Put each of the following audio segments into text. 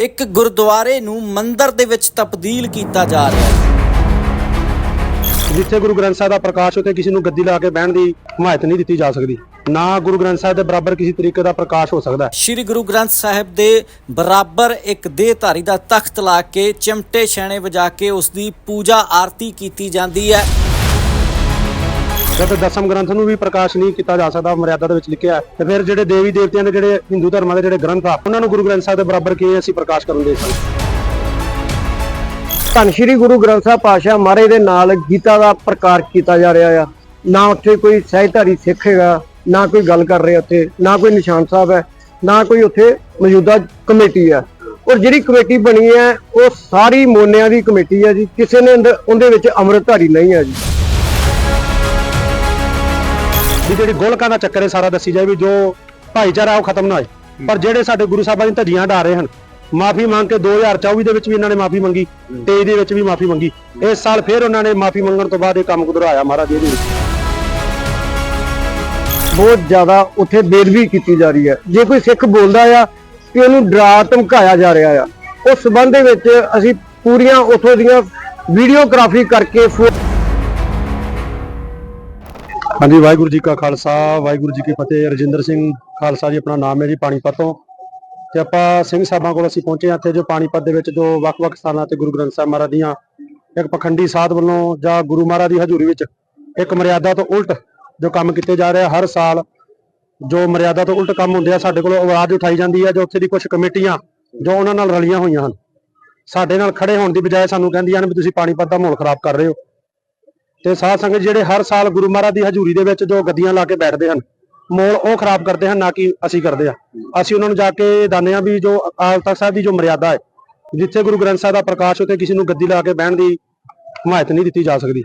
ਇੱਕ ਗੁਰਦੁਆਰੇ ਨੂੰ ਮੰਦਿਰ ਦੇ ਵਿੱਚ ਤਬਦੀਲ ਕੀਤਾ ਜਾ ਰਿਹਾ ਹੈ। ਜਿੱਥੇ ਗੁਰੂ ਗ੍ਰੰਥ ਸਾਹਿਬ ਦਾ ਪ੍ਰਕਾਸ਼ ਉਤੇ ਕਿਸੇ ਨੂੰ ਗੱਦੀ ਲਾ ਕੇ ਬਹਿਣ ਦੀ ਹਮਾਇਤ ਨਹੀਂ ਦਿੱਤੀ ਜਾ ਸਕਦੀ। ਨਾ ਗੁਰੂ ਗ੍ਰੰਥ ਸਾਹਿਬ ਦੇ ਬਰਾਬਰ ਕਿਸੇ ਤਰੀਕੇ ਦਾ ਪ੍ਰਕਾਸ਼ ਹੋ ਸਕਦਾ। ਸ਼੍ਰੀ ਗੁਰੂ ਗ੍ਰੰਥ ਸਾਹਿਬ ਦੇ ਬਰਾਬਰ ਇੱਕ ਦੇਹਧਾਰੀ ਦਾ ਤਖਤ ਲਾ ਕੇ ਚਿਮਟੇ ਛੈਣੇ ਵਜਾ ਕੇ ਉਸ ਦੀ ਪੂਜਾ ਆਰਤੀ ਕੀਤੀ ਜਾਂਦੀ ਹੈ। ਜਦ ਦਸਮ ਗ੍ਰੰਥ ਨੂੰ ਵੀ ਪ੍ਰਕਾਸ਼ ਨਹੀਂ ਕੀਤਾ ਜਾ ਸਕਦਾ, ਮਰਿਆਦਾ ਦੇ ਵਿੱਚ ਲਿਖਿਆ ਹੈ, ਤੇ ਫਿਰ ਜਿਹੜੇ ਦੇਵੀ ਦੇਵਤਿਆਂ ਦੇ ਜਿਹੜੇ ਹਿੰਦੂ ਧਰਮਾਂ ਦੇ ਜਿਹੜੇ ਗ੍ਰੰਥ ਆ, ਉਹਨਾਂ ਨੂੰ ਗੁਰੂ ਗ੍ਰੰਥ ਸਾਹਿਬ ਦੇ ਬਰਾਬਰ ਕਿਵੇਂ ਅਸੀਂ ਪ੍ਰਕਾਸ਼ ਕਰਨ ਦੇ ਸਕਦੇ ਧੰਨ ਸ਼੍ਰੀ ਗੁਰੂ ਗ੍ਰੰਥ ਸਾਹਿਬ ਪਾਸ਼ਾ ਮਹਾਰਾਜ ਦੇ ਨਾਲ ਗੀਤਾ ਦਾ ਪ੍ਰਕਾਸ਼ ਕੀਤਾ ਜਾ ਰਿਹਾ ਆ। ਨਾ ਉੱਥੇ ਕੋਈ ਸਹਿਧਾਰੀ ਸਿੱਖ ਹੈਗਾ, ਨਾ ਕੋਈ ਗੱਲ ਕਰ ਰਿਹਾ ਉੱਥੇ, ਨਾ ਕੋਈ ਨਿਸ਼ਾਨ ਸਾਹਿਬ ਹੈ, ਨਾ ਕੋਈ ਉੱਥੇ ਮੌਜੂਦਾ ਕਮੇਟੀ ਹੈ। ਔਰ ਜਿਹੜੀ ਕਮੇਟੀ ਬਣੀ ਹੈ, ਉਹ ਸਾਰੀ ਮੋਨਿਆਂ ਦੀ ਕਮੇਟੀ ਹੈ ਜੀ, ਕਿਸੇ ਨੇ ਉਹਦੇ ਵਿੱਚ ਅੰਮ੍ਰਿਤਧਾਰੀ ਨਹੀਂ ਹੈ ਜੀ। ਵੀ ਜਿਹੜੀ ਗੋਲਕਾਂ ਦਾ ਚੱਕਰ ਹੈ ਸਾਰਾ ਦੱਸੀ ਜਾਏ ਵੀ ਜੋ ਭਾਈਚਾਰਾ ਉਹ ਖਤਮ ਨਾ ਹੋਏ। ਪਰ ਜਿਹੜੇ ਸਾਡੇ ਗੁਰੂ ਸਾਹਿਬਾਂ ਦੀਆਂ ਧੱਜੀਆਂ ਢਾ ਰਹੇ ਹਨ ਮਾਫੀ ਮੰਗ ਕੇ 2024 ਦੇ ਵਿੱਚ ਵੀ ਇਹਨਾਂ ਨੇ ਮਾਫੀ ਮੰਗੀ 23 ਦੇ ਵਿੱਚ ਵੀ ਮਾਫੀ ਮੰਗੀ। ਇਸ ਸਾਲ ਫਿਰ ਉਹਨਾਂ ਨੇ ਮਾਫੀ ਮੰਗਣ ਤੋਂ ਬਾਅਦ ਇਹ ਕੰਮ ਕੁਦਰਾਇਆ ਮਹਾਰਾਜ ਜੀ ਦੇ ਵਿੱਚ। ਬਹੁਤ ਜ਼ਿਆਦਾ ਉੱਥੇ ਬੇਦਬੀ ਕੀਤੀ ਜਾ ਰਹੀ ਹੈ। ਜੇ ਕੋਈ ਸਿੱਖ ਬੋਲਦਾ ਆ ਕਿ ਉਹਨੂੰ ਡਰਾ ਧਮਕਾਇਆ ਜਾ ਰਿਹਾ ਆ। ਉਸ ਸਬੰਧ ਦੇ ਵਿੱਚ ਅਸੀਂ ਪੂਰੀਆਂ ਉੱਥੋਂ ਦੀਆਂ ਵੀਡੀਓਗ੍ਰਾਫੀ ਕਰਕੇ ਹਾਂਜੀ, ਵਾਹਿਗੁਰੂ ਜੀ ਕਾ ਖਾਲਸਾ, ਵਾਹਿਗੁਰੂ ਜੀ ਕੀ ਫਤਿਹ। ਰਜਿੰਦਰ ਸਿੰਘ ਖਾਲਸਾ ਜੀ ਆਪਣਾ ਨਾਮ ਹੈ ਜੀ, ਪਾਣੀਪਤ ਤੋਂ। ਤੇ ਆਪਾਂ ਸਿੰਘ ਸਾਹਿਬਾਂ ਕੋਲ ਅਸੀਂ ਪਹੁੰਚੇ ਹਾਂ ਇੱਥੇ, ਜੋ ਪਾਣੀਪਤ ਦੇ ਵਿੱਚ ਜੋ ਵੱਖ-ਵੱਖ ਸਥਾਨਾਂ ਤੇ ਗੁਰੂ ਗ੍ਰੰਥ ਸਾਹਿਬ ਮਹਾਰਾਜ ਦੀਆਂ ਇੱਕ ਪਖੰਡੀ ਸਾਧ ਵੱਲੋਂ ਜਾਂ ਗੁਰੂ ਮਹਾਰਾਜ ਦੀ ਹਜ਼ੂਰੀ ਵਿੱਚ ਇੱਕ ਮਰਿਆਦਾ ਤੋਂ ਉਲਟ ਜੋ ਕੰਮ ਕੀਤੇ ਜਾ ਰਹੇ ਹਰ ਸਾਲ ਜੋ ਮਰਿਆਦਾ ਤੋਂ ਉਲਟ ਕੰਮ ਹੁੰਦੇ ਆ, ਸਾਡੇ ਕੋਲ ਆਵਾਜ਼ ਉਠਾਈ ਜਾਂਦੀ ਹੈ ਜੋ ਉੱਥੇ ਦੀ ਕੁਝ ਕਮੇਟੀਆਂ ਜੋ ਉਹਨਾਂ ਨਾਲ ਰਲੀਆਂ ਹੋਈਆਂ ਹਨ। ਸਾਡੇ ਨਾਲ ਖੜੇ ਹੋਣ ਦੀ ਬਜਾਏ ਸਾਨੂੰ ਕਹਿੰਦੀਆਂ ਨੇ ਵੀ ਤੁਸੀਂ ਪਾਣੀਪਤ ਦਾ ਮਾਹੌਲ ਖਰਾਬ ਕਰ ਰਹੇ ਹੋ। ਤੇ ਸਾਧ ਸੰਗਤ ਜਿਹੜੇ ਹਰ ਸਾਲ ਗੁਰੂ ਮਹਾਰਾਜ ਦੀ ਹਜ਼ੂਰੀ ਦੇ ਵਿੱਚ ਜੋ ਗੱਦੀਆਂ ਲਾ ਕੇ ਬੈਠਦੇ ਹਨ, ਮੋਲ ਉਹ ਖਰਾਬ ਕਰਦੇ ਹਨ, ਨਾ ਕਿ ਅਸੀਂ ਕਰਦੇ ਆ ਅਸੀਂ ਉਹਨਾਂ ਨੂੰ ਜਾ ਕੇ ਦਾਨੇ ਆ ਵੀ ਜੋ ਅਕਾਲ ਤਖਤ ਸਾਹਿਬ ਦੀ ਜੋ ਮਰਿਆਦਾ ਹੈ, ਜਿੱਥੇ ਗੁਰੂ ਗ੍ਰੰਥ ਸਾਹਿਬ ਦਾ ਪ੍ਰਕਾਸ਼ ਉਤੇ ਕਿਸੇ ਨੂੰ ਗੱਦੀ ਲਾ ਕੇ ਬਹਿਣ ਦੀ ਹਮਾਇਤ ਨਹੀਂ ਦਿੱਤੀ ਜਾ ਸਕਦੀ।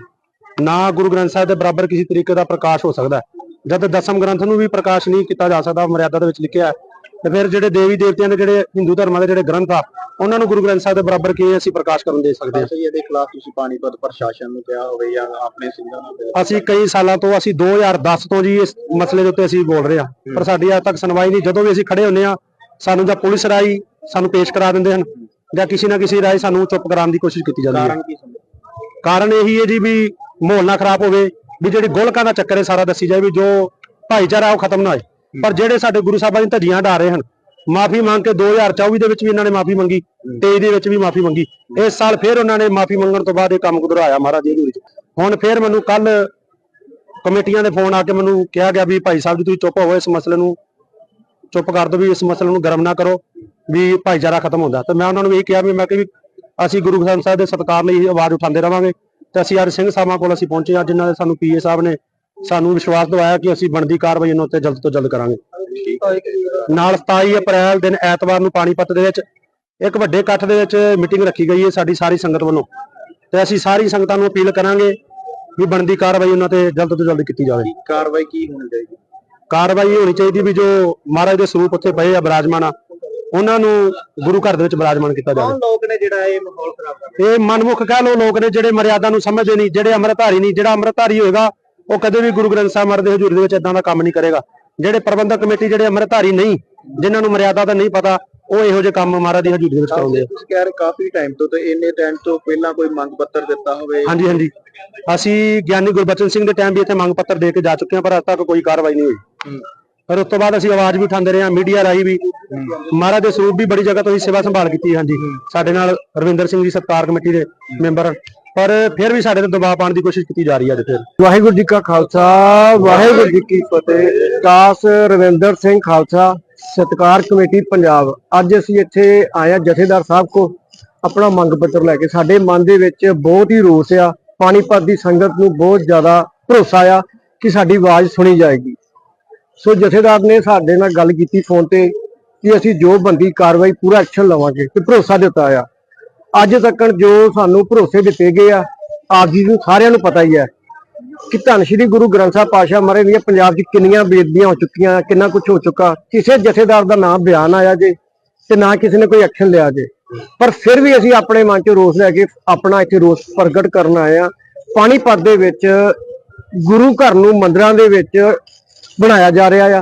ਨਾ ਗੁਰੂ ਗ੍ਰੰਥ ਸਾਹਿਬ ਦੇ ਬਰਾਬਰ ਕਿਸੇ ਤਰੀਕੇ ਦਾ ਪ੍ਰਕਾਸ਼ ਹੋ ਸਕਦਾ ਜਦ ਦਸਮ ਗ੍ਰੰਥ ਨੂੰ ਵੀ ਪ੍ਰਕਾਸ਼ ਨਹੀਂ ਕੀਤਾ ਜਾ ਸਕਦਾ, ਮਰਿਆਦਾ ਦੇ ਵਿੱਚ ਲਿਖਿਆ ਤੇ ਫਿਰ ਜਿਹੜੇ ਦੇਵੀ ਦੇਵਤਿਆਂ ਦੇ ਜਿਹੜੇ ਹਿੰਦੂ ਧਰਮਾਂ ਦੇ ਜਿਹੜੇ ਗ੍ਰੰਥ ਆ ਉਹਨਾਂ ਨੂੰ ਗੁਰੂ ਗ੍ਰੰਥ ਸਾਹਿਬ ਦੇ ਬਰਾਬਰ ਕਿਵੇਂ ਅਸੀਂ ਪ੍ਰਕਾਸ਼ ਕਰਨ ਦੇ ਸਕਦੇ ਹਾਂ? ਇਹਦੇ ਖਿਲਾਫ ਤੁਸੀਂ ਪਾਣੀਪਤ ਪ੍ਰਸ਼ਾਸਨ ਨੂੰ ਕਿਹਾ ਹੋਵੇ ਜਾਂ ਆਪਣੇ ਸਿੰਘਾਂ ਨੂੰ ਅਸੀਂ ਕਈ ਸਾਲਾਂ ਤੋਂ ਅਸੀਂ 2010 ਤੋਂ ਜੀ ਇਸ ਮਸਲੇ ਦੇ ਉੱਤੇ ਅਸੀਂ ਬੋਲ ਰਹੇ ਹਾਂ। ਪਰ ਸਾਡੀ ਅੱਜ ਤੱਕ ਸੁਣਵਾਈ ਨਹੀਂ। ਜਦੋਂ ਵੀ ਅਸੀਂ ਖੜੇ ਹੁੰਨੇ ਆ ਸਾਨੂੰ ਜਾਂ ਪੁਲਿਸ ਰਾਈ ਸਾਨੂੰ ਪੇਸ਼ ਕਰਾ ਦਿੰਦੇ ਹਨ ਜਾਂ ਕਿਸੇ ਨਾ ਕਿਸੇ ਰਾਈ ਸਾਨੂੰ ਚੁੱਪ ਕਰਾਉਣ ਦੀ ਕੋਸ਼ਿਸ਼ ਕੀਤੀ ਜਾਂਦੀ ਹੈ। ਕੀ ਕਾਰਨ ਇਹੀ ਹੈ ਜੀ ਵੀ ਮਾਹੌਲ ਨਾ ਖਰਾਬ ਹੋਵੇ ਵੀ ਜਿਹੜੀ ਗੋਲਕਾਂ ਦਾ ਚੱਕਰ ਹੈ ਸਾਰਾ ਦੱਸੀ ਜਾਏ ਵੀ ਜੋ ਭਾਈਚਾਰਾ ਉਹ ਖਤਮ ਨਾ ਹੋਏ। ਪਰ ਜਿਹੜੇ ਸਾਡੇ ਗੁਰੂ ਸਾਹਿਬਾਂ ਦੀਆਂ ਧੱਜੀਆਂ ਢਾ ਰਹੇ ਹਨ, ਮਾਫੀ ਮੰਗ ਕੇ 2024 ਦੇ ਵਿੱਚ ਵੀ ਇਹਨਾਂ ਨੇ ਮਾਫੀ ਮੰਗੀ 23 ਦੇ ਵਿੱਚ ਵੀ ਮਾਫੀ ਮੰਗੀ। ਇਸ ਸਾਲ ਫਿਰ ਉਹਨਾਂ ਨੇ ਮਾਫੀ ਮੰਗਣ ਤੋਂ ਬਾਅਦ ਇਹ ਕੰਮ ਕੁਦਰਾਇਆ ਮਹਾਰਾਜ ਜੀ ਦੇ ਹੁਣ ਫਿਰ ਮੈਨੂੰ ਕੱਲ ਕਮੇਟੀਆਂ ਦੇ ਫੋਨ ਆ ਕੇ ਮੈਨੂੰ ਕਿਹਾ ਗਿਆ ਵੀ ਭਾਈ ਸਾਹਿਬ ਜੀ ਤੁਸੀਂ ਚੁੱਪ ਹੋਵੋ, ਇਸ ਮਸਲੇ ਨੂੰ ਚੁੱਪ ਕਰ ਦਿਓ ਵੀ ਇਸ ਮਸਲੇ ਨੂੰ ਗਰਮ ਨਾ ਕਰੋ, ਵੀ ਭਾਈਚਾਰਾ ਖਤਮ ਹੁੰਦਾ। ਤੇ ਮੈਂ ਉਹਨਾਂ ਨੂੰ ਇਹ ਕਿਹਾ ਵੀ ਮੈਂ ਕਿ ਵੀ ਅਸੀਂ ਗੁਰੂ ਗ੍ਰੰਥ ਸਾਹਿਬ ਦੇ ਸਤਿਕਾਰ ਲਈ ਆਵਾਜ਼ ਉਠਾਉਂਦੇ ਰਵਾਂਗੇ। ਤੇ ਅਸੀਂ ਅੱਜ ਸਿੰਘ ਸਾਹਿਬਾਂ ਕੋਲ ਅਸੀਂ ਪਹੁੰਚੇ ਹਾਂ, ਜਿਨ੍ਹਾਂ ਦੇ ਸਾਨੂੰ ਪੀਏ ਸਾਹਿਬ ਨੇ ਸਾਨੂੰ ਵਿਸ਼ਵਾਸ ਦਿਵਾਇਆ ਕਿ ਅਸੀਂ ਬਣਦੀ ਕਾਰਵਾਈ ਇਹਨਾਂ ਉੱਤੇ ਜਲਦ ਤੋਂ ਜਲਦ ਕਰਾਂਗੇ। ਨਾਲ 27 ਅਪ੍ਰੈਲ ਦਿਨ ਐਤਵਾਰ ਨੂੰ ਪਾਣੀਪਤ ਦੇ ਵਿੱਚ ਇੱਕ ਵੱਡੇ ਇਕੱਠ ਦੇ ਵਿੱਚ ਮੀਟਿੰਗ ਰੱਖੀ ਗਈ ਹੈ ਸਾਡੀ ਸਾਰੀ ਸੰਗਤ ਵੱਲੋਂ। ਤੇ ਅਸੀਂ ਸਾਰੀ ਸੰਗਤਾਂ ਨੂੰ ਅਪੀਲ ਕਰਾਂਗੇ ਵੀ ਬਣਦੀ ਕਾਰਵਾਈ ਉਹਨਾਂ ਤੇ ਜਲਦ ਤੋਂ ਜਲਦ ਕੀਤੀ ਜਾਵੇ। ਕਾਰਵਾਈ ਕੀ ਹੋਣੀ ਚਾਹੀਦੀ? ਕਾਰਵਾਈ ਹੋਣੀ ਚਾਹੀਦੀ ਵੀ ਜੋ ਮਹਾਰਾਜ ਦੇ ਸਰੂਪ ਉੱਥੇ ਪਏ ਆ ਬਿਰਾਜਮਾਨ ਆ ਉਹਨਾਂ ਨੂੰ ਗੁਰੂ ਘਰ ਦੇ ਵਿੱਚ ਬਿਰਾਜਮਾਨ ਕੀਤਾ ਜਾਵੇ। ਕੌਣ ਲੋਕ ਨੇ ਜਿਹੜਾ ਇਹ ਮਾਹੌਲ ਖਰਾਬ ਕਰ ਰਹੇ? ਇਹ ਮਨਮੁਖ ਕਹਿ ਲੋ ਲੋਕ ਨੇ ਜਿਹੜੇ ਮਰਿਆਦਾ ਨੂੰ ਸਮਝਦੇ ਨਹੀਂ ਜਿਹੜੇ ਅੰਮ੍ਰਿਤਧਾਰੀ ਨਹੀਂ ਜਿਹੜਾ ਅੰਮ੍ਰਿਤਧਾਰੀ ਹੋਏਗਾ ਉਹ ਕਦੇ ਵੀ ਗੁਰੂ ਗ੍ਰੰਥ ਸਾਹਿਬ ਮਹਾਰਾਜ ਦੇ ਹਜ਼ੂਰੀ ਦੇ ਵਿੱਚ ਇਦਾਂ ਦਾ ਕੰਮ ਨਹੀਂ ਕਰੇਗਾ। ਜਿਹੜੇ ਪ੍ਰਬੰਧਕ ਕਮੇਟੀ ਜਿਹੜੇ ਅੰਮ੍ਰਿਤਧਾਰੀ ਨਹੀਂ ਜਿਨ੍ਹਾਂ ਨੂੰ ਮਰਿਆਦਾ ਦਾ ਨਹੀਂ ਪਤਾ ਉਹ ਇਹੋ ਜਿਹੇ ਕੰਮ ਮਹਾਰਾਜ ਦੀ ਹਜ਼ੂਰੀ ਦੇ ਵਿੱਚ ਕਰਾਉਂਦੇ ਆ। ਤੁਸੀਂ ਕਹਿ ਰਹੇ ਕਾਫੀ ਟਾਈਮ ਤੋਂ ਤੇ ਇੰਨੇ ਟਾਈਮ ਤੋਂ ਪਹਿਲਾਂ ਕੋਈ ਮੰਗ ਪੱਤਰ ਦਿੱਤਾ ਹੋਵੇ। ਹਾਂਜੀ ਹਾਂਜੀ। ਅਸੀਂ ਗਿਆਨੀ ਗੁਰਬਚਨ ਸਿੰਘ ਦੇ ਟਾਈਮ ਵੀ ਇੱਥੇ ਮੰਗ ਪੱਤਰ ਦੇ ਕੇ ਜਾ ਚੁੱਕੇ ਹਾਂ ਪਰ ਅਜੇ ਤੱਕ ਕੋਈ ਕਾਰਵਾਈ ਨਹੀਂ ਹੋਈ। ਪਰ ਉਸ ਤੋਂ ਬਾਅਦ ਅਸੀਂ ਆਵਾਜ਼ ਵੀ ਉਠਾਉਂਦੇ ਰਹੇ ਹਾਂ ਮੀਡੀਆ ਰਾਹੀਂ ਵੀ। ਮਹਾਰਾਜ ਦੇ ਸਰੂਪ ਵੀ ਬੜੀ ਜਗ੍ਹਾ ਤੋਂ ਅਸੀਂ ਸੇਵਾ ਸੰਭਾਲ ਕੀਤੀ ਹਾਂਜੀ। ਸਾਡੇ ਨਾਲ ਰਵਿੰਦਰ ਸਿੰਘ ਜੀ ਸਤਕਾਰ ਕਮੇਟੀ ਦੇ ਮੈਂਬਰ ਪਰ ਫਿਰ ਵੀ ਸਾਡੇ ਤੇ ਦਬਾਅ ਪਾਉਣ ਦੀ ਕੋਸ਼ਿਸ਼ ਕੀਤੀ ਜਾ ਰਹੀ ਹੈ ਅੱਜ ਫਿਰ। ਵਾਹਿਗੁਰੂ ਜੀ ਕਾ ਖਾਲਸਾ, ਵਾਹਿਗੁਰੂ ਜੀ ਕੀ ਫਤਿਹ। ਦਾਸ ਰਵਿੰਦਰ ਸਿੰਘ ਖਾਲਸਾ, ਸਤਕਾਰ ਕਮੇਟੀ ਪੰਜਾਬ। ਅੱਜ ਅਸੀਂ ਇੱਥੇ ਆਏ ਜਥੇਦਾਰ ਸਾਹਿਬ ਕੋ ਆਪਣਾ ਮੰਗ ਪੱਤਰ ਲੈ ਕੇ ਸਾਡੇ ਮਨ ਦੇ ਵਿੱਚ ਬਹੁਤ ਹੀ ਰੋਸ ਆ। ਪਾਣੀਪਤ ਦੀ ਸੰਗਤ ਨੂੰ ਬਹੁਤ ਜ਼ਿਆਦਾ ਭਰੋਸਾ ਆ ਕਿ ਸਾਡੀ ਆਵਾਜ਼ ਸੁਣੀ ਜਾਏਗੀ। ਸੋ ਜਥੇਦਾਰ ਨੇ ਸਾਡੇ ਨਾਲ ਗੱਲ ਕੀਤੀ ਫੋਨ ਤੇ ਕਿ ਅਸੀਂ ਜੋ ਬੰਦੀ ਕਾਰਵਾਈ ਪੂਰਾ ਐਕਸ਼ਨ ਲਵਾਂਗੇ ਤੇ ਭਰੋਸਾ ਦਿੱਤਾ ਆ। ਅੱਜ ਤੱਕ ਜੋ ਸਾਨੂੰ ਭਰੋਸੇ ਦਿੱਤੇ ਗਏ ਆ, ਆਪ ਜੀ ਨੂੰ ਸਾਰਿਆਂ ਨੂੰ ਪਤਾ ਹੀ ਹੈ ਕਿ ਧੰਨ ਸ਼੍ਰੀ ਗੁਰੂ ਗ੍ਰੰਥ ਸਾਹਿਬ ਪਾਸ਼ਾ ਮਹਾਰਾਜ ਦੀਆਂ ਪੰਜਾਬ 'ਚ ਕਿੰਨੀਆਂ ਬੇਦਬੀਆਂ ਹੋ ਚੁੱਕੀਆਂ, ਕਿੰਨਾ ਕੁਝ ਹੋ ਚੁੱਕਾ। ਕਿਸੇ ਜਥੇਦਾਰ ਦਾ ਨਾਮ ਬਿਆਨ ਆਇਆ ਜੇ ਤੇ ਨਾ ਕਿਸੇ ਨੇ ਕੋਈ ਐਕਸ਼ਨ ਲਿਆ ਜੇ। ਪਰ ਫਿਰ ਵੀ ਅਸੀਂ ਆਪਣੇ ਮਨ 'ਚ ਰੋਸ ਲੈ ਕੇ ਆਪਣਾ ਇੱਥੇ ਰੋਸ ਪ੍ਰਗਟ ਕਰਨ ਆਏ ਆ ਪਾਣੀਪਤ ਦੇ ਵਿੱਚ ਗੁਰੂ ਘਰ ਨੂੰ ਮੰਦਰਾਂ ਦੇ ਵਿੱਚ ਬਣਾਇਆ ਜਾ ਰਿਹਾ ਆ।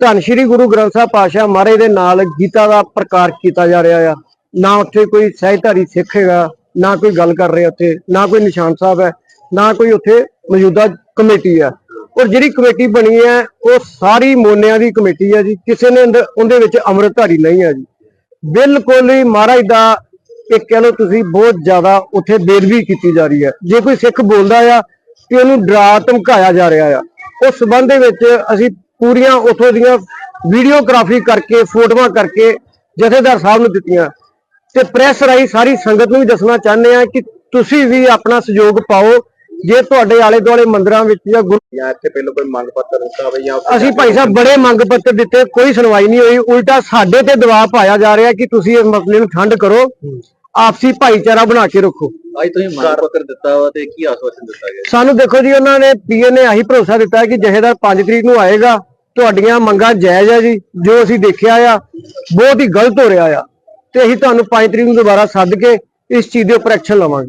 ਧੰਨ ਸ਼੍ਰੀ ਗੁਰੂ ਗ੍ਰੰਥ ਸਾਹਿਬ ਪਾਤਸ਼ਾਹ ਮਹਾਰਾਜ ਦੇ ਨਾਲ ਗੀਤਾ ਦਾ ਪ੍ਰਕਾਸ਼ ਕੀਤਾ ਜਾ ਰਿਹਾ ਆ। ਨਾ ਉੱਥੇ ਕੋਈ ਸਹਿਜਧਾਰੀ ਸਿੱਖ ਹੈਗਾ, ਨਾ ਕੋਈ ਗੱਲ ਕਰ ਰਿਹਾ ਉੱਥੇ, ਨਾ ਕੋਈ ਨਿਸ਼ਾਨ ਸਾਹਿਬ ਹੈ, ਨਾ ਕੋਈ ਉੱਥੇ ਮੌਜੂਦਾ ਕਮੇਟੀ ਹੈ। ਔਰ ਜਿਹੜੀ ਕਮੇਟੀ ਬਣੀ ਹੈ, ਉਹ ਸਾਰੀ ਮੋਨਿਆਂ ਦੀ ਕਮੇਟੀ ਹੈ ਜੀ, ਕਿਸੇ ਨੇ ਉਹਦੇ ਵਿੱਚ ਅੰਮ੍ਰਿਤਧਾਰੀ ਨਹੀਂ ਹੈ ਜੀ। ਬਿਲਕੁਲ ਹੀ ਮਹਾਰਾਜ ਦਾ ਇਹ ਕਹਿ ਲਓ ਤੁਸੀਂ ਬਹੁਤ ਜ਼ਿਆਦਾ ਉੱਥੇ ਬੇਦਬੀ ਕੀਤੀ ਜਾ ਰਹੀ ਹੈ। ਜੇ ਕੋਈ ਸਿੱਖ ਬੋਲਦਾ ਆ, ਤੇ ਉਹਨੂੰ ਡਰਾ, ਧਮਕਾਇਆ ਜਾ ਰਿਹਾ ਆ। ਉਸ ਸਬੰਧ ਦੇ ਵਿੱਚ ਅਸੀਂ ਪੂਰੀਆਂ ਉੱਥੋਂ ਦੀਆਂ ਵੀਡੀਓਗ੍ਰਾਫੀ ਕਰਕੇ, ਫੋਟੋਆਂ ਕਰਕੇ ਜਥੇਦਾਰ ਸਾਹਿਬ ਨੂੰ ਦਿੱਤੀਆਂ। ਤੇ ਪ੍ਰੈਸ ਰਾਹੀਂ ਸਾਰੀ ਸੰਗਤ ਨੂੰ ਵੀ ਦੱਸਣਾ ਚਾਹੁੰਦੇ ਆ ਕਿ ਤੁਸੀਂ ਵੀ ਆਪਣਾ ਸਹਿਯੋਗ ਪਾਓ ਜੇ ਤੁਹਾਡੇ ਆਲੇ ਦੁਆਲੇ ਮੰਦਿਰਾਂ ਵਿੱਚ ਜਾਂ ਗੁਰੂ ਜਾਂ ਇੱਥੇ ਪਹਿਲਾਂ ਕੋਈ ਮੰਗ ਪੱਤਰ ਦਿੱਤਾ ਹੋਵੇ ਜਾਂ ਅਸੀਂ ਭਾਈ ਸਾਹਿਬ ਬੜੇ ਮੰਗ ਪੱਤਰ ਦਿੱਤੇ ਕੋਈ ਸੁਣਵਾਈ ਨਹੀਂ ਹੋਈ ਉਲਟਾ ਸਾਡੇ ਤੇ ਦਬਾਅ ਪਾਇਆ ਜਾ ਰਿਹਾ ਕਿ ਤੁਸੀਂ ਇਸ ਮਸਲੇ ਨੂੰ ਠੰਡ ਕਰੋ ਆਪਸੀ ਭਾਈਚਾਰਾ ਬਣਾ ਕੇ ਰੱਖੋ। ਅੱਜ ਤੁਸੀਂ ਮੰਗ ਪੱਤਰ ਦਿੱਤਾ ਵਾ ਤੇ ਕੀ ਆਸ਼ਵਾਸਨ ਦਿੱਤਾ ਗਿਆ? ਸਾਨੂੰ ਦੇਖੋ ਜੀ ਉਹਨਾਂ ਨੇ ਪੀਏ ਨੇ ਆਹੀ ਭਰੋਸਾ ਦਿੱਤਾ ਹੈ ਕਿ ਜਹੇਦਾਰ 5 ਤਰੀਕ ਨੂੰ ਆਏਗਾ ਤੁਹਾਡੀਆਂ ਮੰਗਾਂ ਜਾਇਜ਼ ਹੈ ਜੀ ਜੋ ਅਸੀਂ ਦੇਖਿਆ ਆ ਬਹੁਤ ਹੀ ਗਲਤ ਹੋ ਰਿਹਾ ਆ। ਤੇ ਅਸੀਂ ਤੁਹਾਨੂੰ 5 ਤਰੀਕ ਨੂੰ ਦੁਬਾਰਾ ਸੱਦ ਕੇ ਇਸ ਚੀਜ਼ ਦੇ ਉੱਪਰ ਐਕਸ਼ਨ ਲਵਾਂਗੇ।